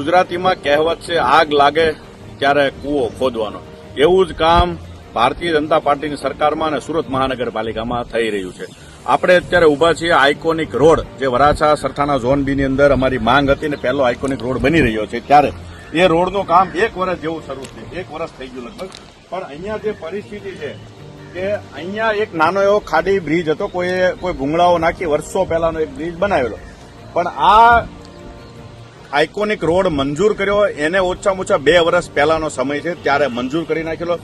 ગુજરાતીમાં કહેવત છે, આગ લાગે ત્યારે કૂવો ખોદવાનો. એવું જ કામ ભારતીય જનતા પાર્ટીની સરકારમાં અને સુરત મહાનગરપાલિકામાં થઈ રહ્યું છે. આપણે અત્યારે ઊભા છીએ આઇકોનિક રોડ, જે વરાછા સરથાના ઝોન બીની અંદર અમારી માંગ હતી ને પહેલો આઇકોનિક રોડ બની રહ્યો છે ત્યારે. એ રોડનું કામ એક વર્ષ જેવું શરૂ થયું. એક વર્ષ થઈ ગયું લગભગ. પણ અહીંયા જે પરિસ્થિતિ છે કે અહીંયા એક નાનો એવો ખાડી બ્રિજ હતો. કોઈ કોઈ ભૂંગળાઓ નાખી વર્ષો પહેલાનો એક બ્રિજ બનાવેલો. પણ આ આઇકોનિક રોડ મંજૂર કર્યો. એને ઓછામાં ઓછા બે વર્ષ પહેલાનો સમય છે. ત્યારે મંજૂર કરી નાખેલો.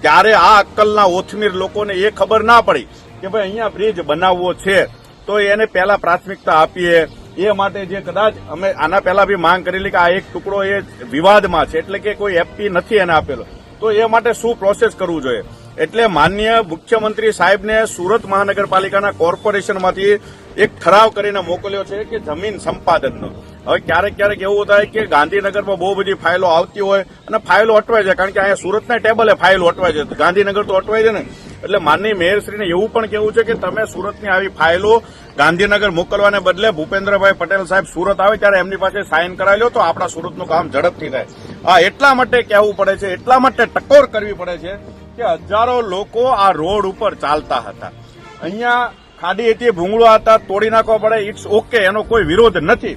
ત્યારે આ અક્કલના ઓથમીર લોકોને એ ખબર ના પડી કે ભાઈ અહીંયા બ્રિજ બનાવવો છે. તો એને પહેલા પ્રાથમિકતા આપીએ. એ માટે જે કદાચ અમે આના પહેલા બી માંગ કરેલી કે આ એક ટુકડો એ વિવાદમાં છે. એટલે કે કોઈ એફપી નથી એને આપેલો. તો એ માટે શું પ્રોસેસ કરવું જોઈએ? એટલે માન્ય મુખ્યમંત્રી સાહેબને સુરત મહાનગરપાલિકાના કોર્પોરેશનમાંથી એક ઠરાવ કરીને મોકલ્યો છે કે જમીન સંપાદનનો. હવે ક્યારેક ક્યારેક એવું થાય કે ગાંધીનગરમાં બહુ બધી ફાઇલો આવતી હોય અને ફાઇલો અટવાય છે કારણ કે અહીંયા સુરતના ટેબલે ફાઇલો અટવાય છે. ગાંધીનગર તો અટવાય છે ને. એટલે માનની મેયરશ્રીને એવું પણ કેવું છે કે તમે સુરતની આવી ફાઇલો ગાંધીનગર મોકલવાને બદલે ભૂપેન્દ્રભાઈ પટેલ સાહેબ સુરત આવે ત્યારે એમની પાસે સાઇન કરાવી લો તો આપણા સુરતનું કામ ઝડપથી થાય. આ એટલા માટે કહેવું પડે છે, એટલા માટે ટકોર કરવી પડે છે કે હજારો લોકો આ રોડ ઉપર ચાલતા હતા. અહીંયા ખાડી હતી, ભૂંગળો હતા, તોડી નાખવા પડે ઇટ્સ ઓકે એનો કોઈ વિરોધ નથી.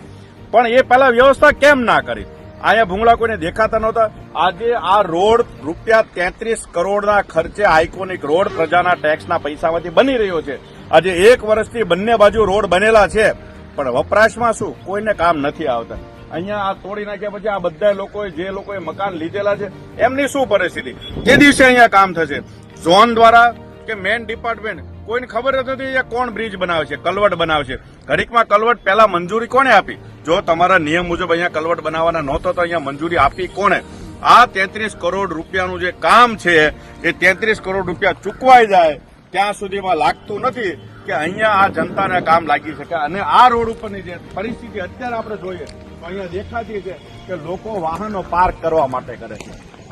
પણ એ પહેલા વ્યવસ્થા કેમ ના કરી? અહીંયા ભૂંગળા કોઈને દેખાતા નહોતા. આજે આ રોડ રૂપિયા તેત્રીસ કરોડના ખર્ચે આઇકોનિક રોડ પ્રજાના ટેક્સના પૈસામાંથી બની રહ્યો છે. આજે એક વર્ષથી બંને બાજુ રોડ બનેલા છે. પણ વપરાશમાં શું? કોઈને કામ નથી આવતા. અહીંયા આ તોડી નાખ્યા પછી આ બધા લોકોએ, જે લોકોએ મકાન લીધેલા છે, એમની શું પરિસ્થિતિ? તે દિવસે અહીંયા કામ થશે? ઝોન દ્વારા કે મેન ડિપાર્ટમેન્ટ કોઈને ખબર જ નથી અહીંયા કોણ બ્રિજ બનાવે છે કલવટ બનાવે છે ઘડીકમાં કલવટ પહેલા મંજૂરી કોને આપી? જો તમારા નિયમ મુજબ અહીંયા કલવટ બનાવવાના નહોતો, તો અહીંયા મંજૂરી આપી કોને આ તેત્રીસ કરોડ રૂપિયાનું જે કામ છે, એ તેત્રીસ કરોડ રૂપિયા ચૂકવાઈ જાય ત્યાં સુધીમાં લાગતું નથી કે અહીંયા આ જનતાને કામ લાગી શકે. અને આ રોડ ઉપરની જે પરિસ્થિતિ અત્યારે આપણે જોઈએ, તો અહીંયા દેખાતી છે કે લોકો વાહનો પાર્ક કરવા માટે કરે છે.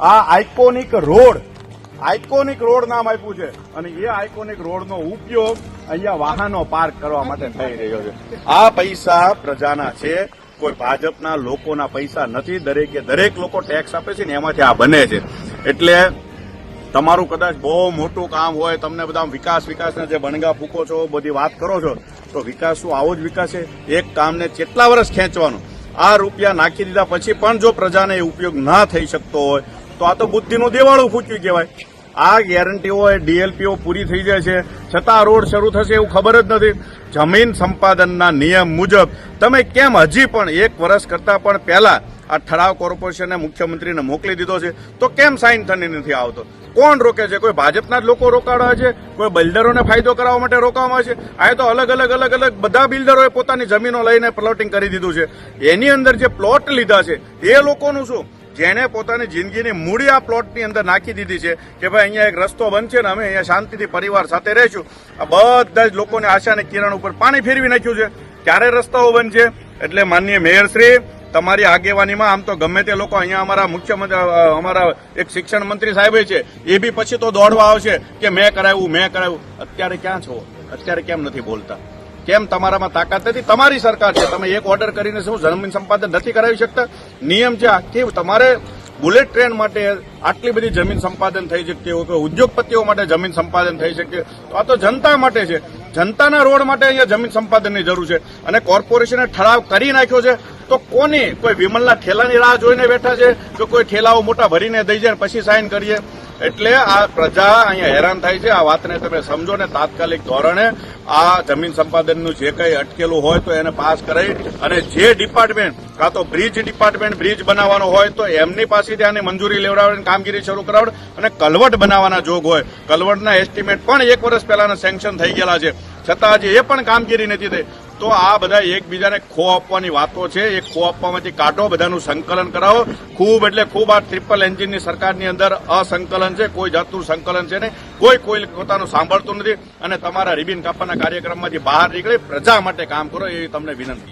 આ આઇકોનિક રોડ આઇકોનિક રોડ નામ આપ્યું છે. અને એ આઇકોનિક રોડનો ઉપયોગ અહીંયા વાહનો પાર્ક કરવા માટે થઈ રહ્યો છે. આ પૈસા પ્રજાના છે. કોઈ ભાજપના લોકોના પૈસા નથી. દરેકે દરેક લોકો ટેક્સ આપે છે ને એમાંથી આ બને છે. એટલે તમારું કદાચ બહુ મોટું કામ હોય, તમને બધા વિકાસ વિકાસના જે બણગા ફૂકો છો, બધી વાત કરો છો, તો વિકાસ શું આવો જ વિકાસ? છે એક કામને કેટલા વર્ષ ખેંચવાનું? આ રૂપિયા નાખી દીધા પછી પણ જો પ્રજાને ઉપયોગ ના થઈ શકતો હોય તો આ તો બુદ્ધિનું દેવાળું ફૂચ્યું કહેવાય. આ ગેરંટીઓ ડીએલપીઓ પૂરી થઈ જાય છે. છતાં રોડ શરૂ થશે એવું ખબર જ નથી. જમીન સંપાદનના નિયમ મુજબ તમે કેમ હજી પણ એક વર્ષ કરતા પણ પહેલા આ ઠરાવ કોર્પોરેશને મુખ્યમંત્રીને મોકલી દીધો છે, તો કેમ સાઇન થઈને નથી આવતો? કોણ રોકે છે? કોઈ ભાજપના જ લોકો રોકાડવા છે? કોઈ બિલ્ડરોને ફાયદો કરાવવા માટે રોકાવામાં છે? આ તો અલગ અલગ અલગ અલગ બધા બિલ્ડરોએ પોતાની જમીનો લઈને પ્લોટિંગ કરી દીધું છે. એની અંદર જે પ્લોટ લીધા છે, એ લોકોનું શું? જેણે પોતાની જિંદગીની મૂડી આ પ્લોટની અંદર નાખી દીધી છે કે ભાઈ અહીંયા એક રસ્તો બનશે ને અમે અહીંયા શાંતિથી પરિવાર સાથે રહીશું. આ બધા જ લોકોને આશાને કિરણ ઉપર પાણી ફેરવી નાખ્યું છે. ક્યારે રસ્તાઓ બનશે? એટલે માનનીય મેયરશ્રી તમારી આગેવાનીમાં આમ તો ગમે તે લોકો અહીંયા અમારા મુખ્યમંત્રી અમારા એક શિક્ષણ મંત્રી સાહેબ છે, એ બી પછી તો દોડવા આવશે કે મેં કરાવ્યું મેં કરાવ્યું. અત્યારે ક્યાં છો? અત્યારે કેમ નથી બોલતા? કેમ તમારામાં તાકાત નથી? તમારી સરકાર છે. તમે એક ઓર્ડર કરીને શું જમીન સંપાદન નથી કરાવી શકતા? નિયમ છે કે તમારે બુલેટ ટ્રેન માટે આટલી બધી જમીન સંપાદન થઈ શકતી હોય કે ઉદ્યોગપતિઓ માટે જમીન સંપાદન થઈ શકે? તો આ તો જનતા માટે છે. જનતાના રોડ માટે અહીંયા જમીન સંપાદનની જરૂર છે. અને કોર્પોરેશને ઠરાવ કરી નાખ્યો છે. તો કોની? કોઈ વિમલના ઠેલાની રાહ જોઈને બેઠા છે? કે કોઈ ઠેલાઓ મોટા ભરીને દઈ જાય પછી સાઇન કરીએ? એટલે આ પ્રજા અહીંયા હેરાન થાય છે. આ વાતને તમે સમજો ને તાત્કાલિક ધોરણે આ જમીન સંપાદનનું જે કંઈ અટકેલું હોય તો એને પાસ કરાવી અને જે ડિપાર્ટમેન્ટ કાં તો બ્રિજ ડિપાર્ટમેન્ટ બ્રિજ બનાવવાનો હોય તો એમની પાસેથી આની મંજૂરી લેવડાવવાની કામગીરી શરૂ કરાવડ અને કલવટ બનાવવાના જોગ હોય. કલવટના એસ્ટિમેટ પણ એક વર્ષ પહેલાના સેન્કશન થઈ ગયેલા છે. છતાં હજી એ પણ કામગીરી નથી થઈ. તો આ બધા એકબીજાને ખો આપવાની વાતો છે. એ ખો આપવામાંથી કાઢો, બધાનું સંકલન કરાવો. ખૂબ એટલે ખૂબ આ ટ્રિપલ એન્જિનની સરકારની અંદર અસંકલન છે. કોઈ જાતનું સંકલન છે નહીં. કોઈ કોઈ પોતાનું સાંભળતું નથી. અને તમારા રિબિન કાપવાના કાર્યક્રમમાંથી બહાર નીકળી પ્રજા માટે કામ કરો એવી તમને વિનંતી.